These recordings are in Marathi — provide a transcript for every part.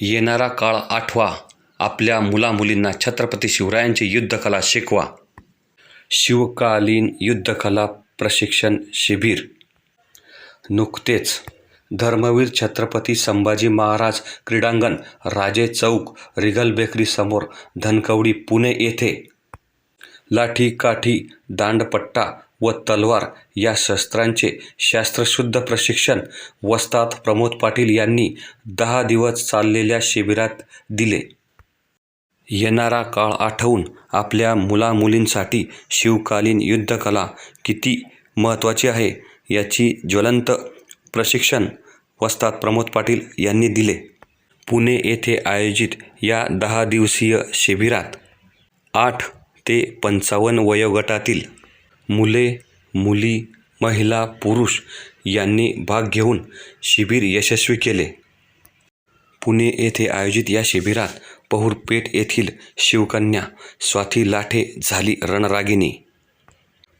येणारा काळ आठवा. आपल्या मुलामुलींना छत्रपती शिवरायांची युद्धकला शिकवा. शिवकालीन युद्धकला प्रशिक्षण शिबिर. नुकतेच धर्मवीर छत्रपती संभाजी महाराज क्रीडांगण राजे चौक रिगल बेकरी समोर धनकवडी पुणे येथे. लाठी काठी दांडपट्टा व तलवार या शस्त्रांचे शास्त्रशुद्ध प्रशिक्षण वस्ताद प्रमोद पाटील यांनी दहा दिवस चाललेल्या शिबिरात दिले. येणारा काळ आठवून आपल्या मुलामुलींसाठी शिवकालीन युद्धकला किती महत्त्वाची आहे याची ज्वलंत प्रशिक्षण वस्ताद प्रमोद पाटील यांनी दिले. पुणे येथे आयोजित या दहा दिवसीय शिबिरात आठ ते पंचावन्न वयोगटातील मुले मुली महिला पुरुष यांनी भाग घेऊन शिबिर यशस्वी केले. पुणे येथे आयोजित या शिबिरात पहुरपेठ येथील शिवकन्या स्वाती लाठे झाली रणरागिणी.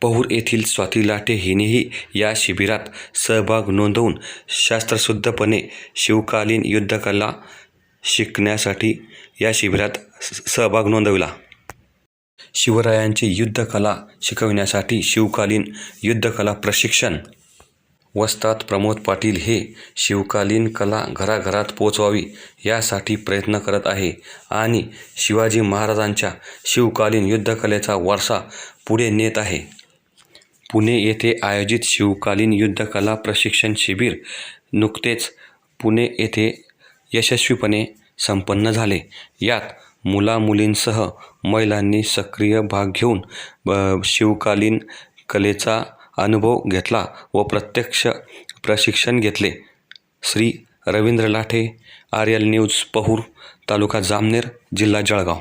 पहूर येथील स्वाती लाटे हिनेही या शिबिरात सहभाग नोंदवून शास्त्रशुद्धपणे शिवकालीन युद्धकला शिकण्यासाठी या शिबिरात स- सहभाग नोंदविला. शिवरायांची युद्धकला शिकविण्यासाठी शिवकालीन युद्धकला प्रशिक्षण वस्तात प्रमोद पाटील हे शिवकालीन कला घराघरात पोचवावी यासाठी प्रयत्न करत आहे आणि शिवाजी महाराजांच्या शिवकालीन युद्धकलेचा वारसा पुढे नेत आहे. पुणे येथे आयोजित शिवकालीन युद्धकला प्रशिक्षण शिबिर नुकतेच पुणे येथे यशस्वीपणे संपन्न झाले. यात मुलामुलींसह महिलांनी सक्रिय भाग घेऊन ब शिवकालीन कलेचा अनुभव घेतला व प्रत्यक्ष प्रशिक्षण घेतले. Shri Ravindra Lathe R L news Pahur taluka Jamner जिल्हा जळगाव.